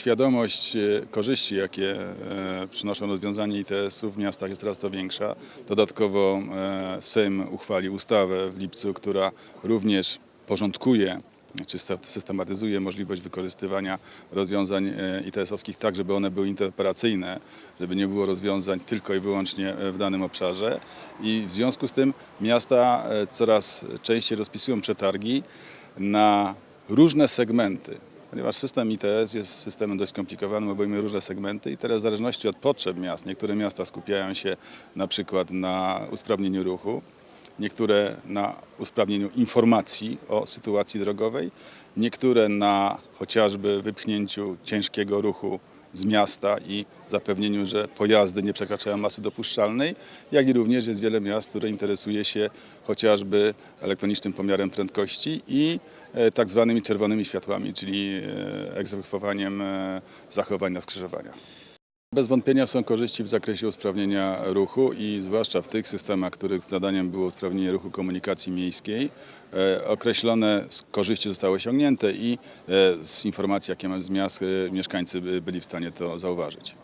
świadomość e, korzyści, jakie e, przynoszą rozwiązania ITS-u w miastach jest coraz to większa. Dodatkowo e, Sejm uchwalił ustawę w lipcu, która również porządkuje czy sy- systematyzuje możliwość wykorzystywania rozwiązań ITS-owskich tak, żeby one były interoperacyjne, żeby nie było rozwiązań tylko i wyłącznie w danym obszarze. I w związku z tym miasta coraz częściej rozpisują przetargi na różne segmenty. Ponieważ system ITS jest systemem dość skomplikowanym, obejmuje różne segmenty i teraz w zależności od potrzeb miast, niektóre miasta skupiają się na przykład na usprawnieniu ruchu, niektóre na usprawnieniu informacji o sytuacji drogowej, niektóre na chociażby wypchnięciu ciężkiego ruchu z miasta i zapewnieniu, że pojazdy nie przekraczają masy dopuszczalnej, jak i również jest wiele miast, które interesuje się chociażby elektronicznym pomiarem prędkości i e, tak zwanymi czerwonymi światłami, czyli e, egzekwowaniem e, zachowań na skrzyżowaniach. Bez wątpienia są korzyści w zakresie usprawnienia ruchu i zwłaszcza w tych systemach, których zadaniem było usprawnienie ruchu komunikacji miejskiej. E, określone korzyści zostały osiągnięte i e, z informacji, jakie mam z miast, e, mieszkańcy by- byli w stanie to zauważyć.